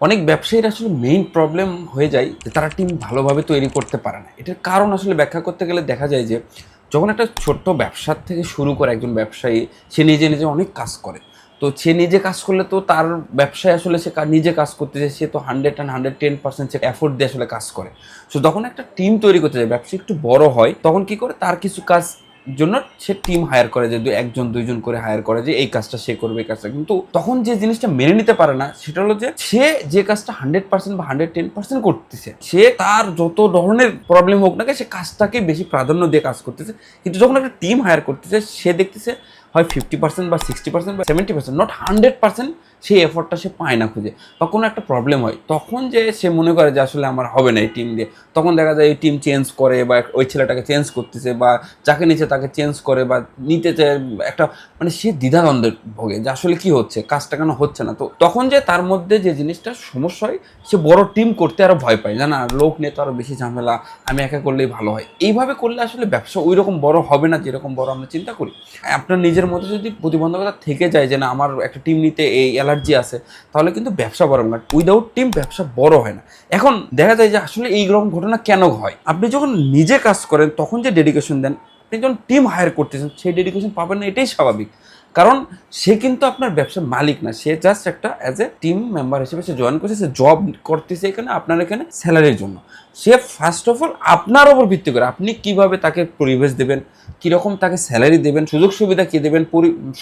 অনেক ব্যবসায়ীর আসলে মেইন প্রবলেম হয়ে যায় যে তারা টিম ভালোভাবে তৈরি করতে পারে না। এটার কারণ আসলে ব্যাখ্যা করতে গেলে দেখা যায় যে, যখন একটা ছোট্ট ব্যবসার থেকে শুরু করে একজন ব্যবসায়ী, সে নিজে নিজে অনেক কাজ করে। তো সে নিজে কাজ করলে তো তার ব্যবসায় আসলে সে নিজে কাজ করতে যায়, সে তো hundred and hundred ten percent say effort দিয়ে আসলে কাজ করে। সো যখন একটা টিম তৈরি করতে যায়, ব্যবসা একটু বড় হয়, তখন কি করে? তার কিছু কাজ জন্য সে টিম হায়ার করে যে একজন, দুইজন করে হায়ার করে যে এই কাজটা সে করবে, এই কাজটা। কিন্তু তখন যে জিনিসটা মেনে নিতে পারে না, সেটা হলো যে সে যে কাজটা হান্ড্রেড পার্সেন্ট বা হান্ড্রেড টেন পার্সেন্ট করতেছে, সে তার যত ধরনের প্রবলেম হোক না সে কাজটাকে বেশি প্রাধান্য দিয়ে কাজ করতেছে। কিন্তু যখন একটা টিম হায়ার করতেছে, সে দেখতেছে হয় ফিফটি পার্সেন্ট বা সিক্সটি পার্সেন্ট বা seventy percent not hundred percent সেই এফোর্টটা সে পায় না খুঁজে। বা কোনো একটা প্রবলেম হয়। তখন যে সে মনে করে যে আসলে আমার হবে না এই টিম দিয়ে। তখন দেখা যায় এই টিম চেঞ্জ করে বা ওই ছেলেটাকে চেঞ্জ করতেছে বা যাকে নিচে তাকে চেঞ্জ করে বা নিতে চায় একটা মানে সে দ্বিধাদ্বন্দ্বের ভোগে যে আসলে কি হচ্ছে, কাজটা কেন হচ্ছে না। তো তখন যে তার মধ্যে যে জিনিসটা সমস্যা হয়, সে বড় টিম করতে আরও ভয় পায়। জানা, লোক নিয়ে তো আরও বেশি ঝামেলা, আমি একা করলেই ভালো হয়। এইভাবে করলে আসলে ব্যবসা ওই রকম বড় হবে না যেরকম বড় আমরা চিন্তা করি। আপনার নিজের মধ্যে যদি প্রতিবন্ধকতা থেকে যায় যে না, আমার একটা টিম নিতে এই অ্যালার্জি আছে, তাহলে কিন্তু ব্যবসা বড় না। উইদাউট টিম ব্যবসা বড় হয় না। এখন দেখা যায় যে আসলে এই রকম ঘটনা কেন হয়? আপনি যখন নিজে কাজ করেন, তখন যে ডেডিকেশন দেন, আপনি যখন টিম হায়ার করতেছেন, সেই ডেডিকেশন পাবেন না, এটাই স্বাভাবিক। কারণ সে কিন্তু আপনার ব্যবসার মালিক না, সে জাস্ট একটা অ্যাজ এ টিম মেম্বার হিসেবে সে জয়েন করছে, সে জব করতেছে এখানে, আপনার এখানে স্যালারির জন্য। সে ফার্স্ট অফ অল আপনার ওপর ভিত্তি করে আপনি কীভাবে তাকে পরিবেশ দেবেন, কীরকম তাকে স্যালারি দেবেন সুযোগ সুবিধা কী দেবেন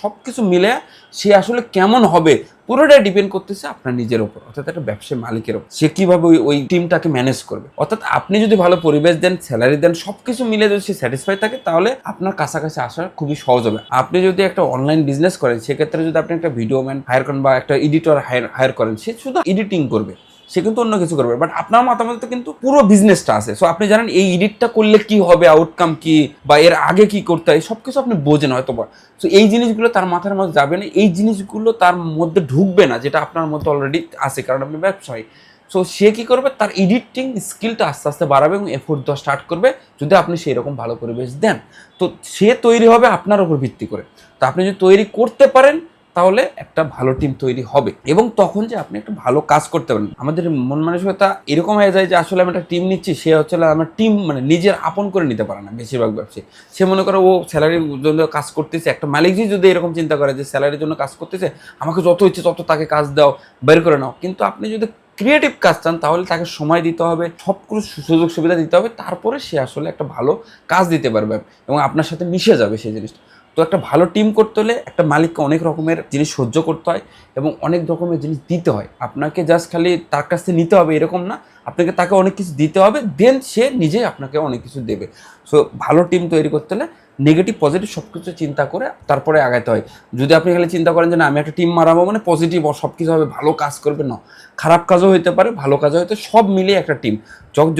সব কিছু মিলে সে আসলে কেমন হবে পুরোটাই ডিপেন্ড করতেছে আপনার নিজের উপর। অর্থাৎ একটা ব্যবসায়ী মালিকের উপর। সে কীভাবে ওই ওই টিমটাকে ম্যানেজ করবে? অর্থাৎ আপনি যদি ভালো পরিবেশ দেন স্যালারি দেন সব কিছু মিলে যদি সে স্যাটিসফাই থাকে, তাহলে আপনার কাছাকাছি আসা খুবই সহজ হবে। আপনি যদি একটা অনলাইন বিজনেস করেন, সেক্ষেত্রে যদি আপনি একটা ভিডিও ম্যান হায়ার করেন বা একটা এডিটর হায়ার হায়ার করেন, সে শুধু এডিটিং করবে। সে কিন্তু অন্য কিছু করবে। বাট আপনার মতামত কিন্তু পুরো বিজনেসটা আছে। সো আপনি জানেন, এই এডিটটা করলে কি হবে আউটকাম কি, বা এর আগে কি করতে হয় সব কিছু আপনি বোঝেন হয়তো বা। সো এই জিনিসগুলো তার মাথার মধ্যে যাবে না। এই জিনিসগুলো তার মধ্যে ঢুকবে না, যেটা আপনার মধ্যে অলরেডি আছে, কারণ আপনি ব্যবসায়ী। সো সে কি করবে? তার এডিটিং স্কিলটা আস্তে আস্তে বাড়াবে এবং এফোর্ট দেওয়া স্টার্ট করবে, যদি আপনি সেই রকম ভালো পরিবেশ দেন। তো, সে তৈরি হবে আপনার উপর ভিত্তি করে। তো, আপনি যদি তৈরি করতে পারেন তাহলে একটা ভালো টিম তৈরি হবে। এবং তখন যে আপনি একটা ভালো কাজ করতে পারেন আমাদের মন মানসিকতা এরকম হয়ে যায় যে আসলে আমি একটা টিম নিচ্ছি, সে হচ্ছে আমার টিম মানে নিজের আপন করে নিতে পারে না বেশিরভাগ ব্যবসায়ী। সে মনে করে ও স্যালারির জন্য কাজ করতেছে, একটা মালিকই যদি এরকম চিন্তা করে যে স্যালারির জন্য কাজ করতেছে, আমাকে যত ইচ্ছে তত তাকে কাজ দাও, বের করে নাও। কিন্তু আপনি যদি ক্রিয়েটিভ কাজ চান, তাহলে তাকে সময় দিতে হবে সব কিছু সুযোগ সুবিধা দিতে হবে, তারপরে সে আসলে একটা ভালো কাজ দিতে পারবে এবং আপনার সাথে মিশে যাবে সেই জিনিসটা। তো একটা ভালো টিম করতে হলে একটা মালিককে অনেক রকমের জিনিস সহ্য করতে হয় এবং অনেক রকমের জিনিস দিতে হয়। আপনাকে জাস্ট খালি তার কাছ থেকে নিতে হবে এরকম না। আপনাকে তাকে অনেক কিছু দিতে হবে দেন সে নিজেই আপনাকে অনেক কিছু দেবে। সো ভালো টিম তৈরি করতে হলে নেগেটিভ পজিটিভ সব কিছু চিন্তা করে তারপরে আগাতে হয়। যদি আপনি খালি চিন্তা করেন যে না, আমি একটা টিম মারাবো মানে পজিটিভ সব কিছু হবে, ভালো কাজ করবে না খারাপ কাজও হতে পারে, ভালো কাজও হতে সব মিলিয়ে একটা টিম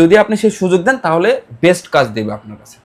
যদি আপনি সেই সুযোগ দেন, তাহলে বেস্ট কাজ দেবে আপনার কাছে।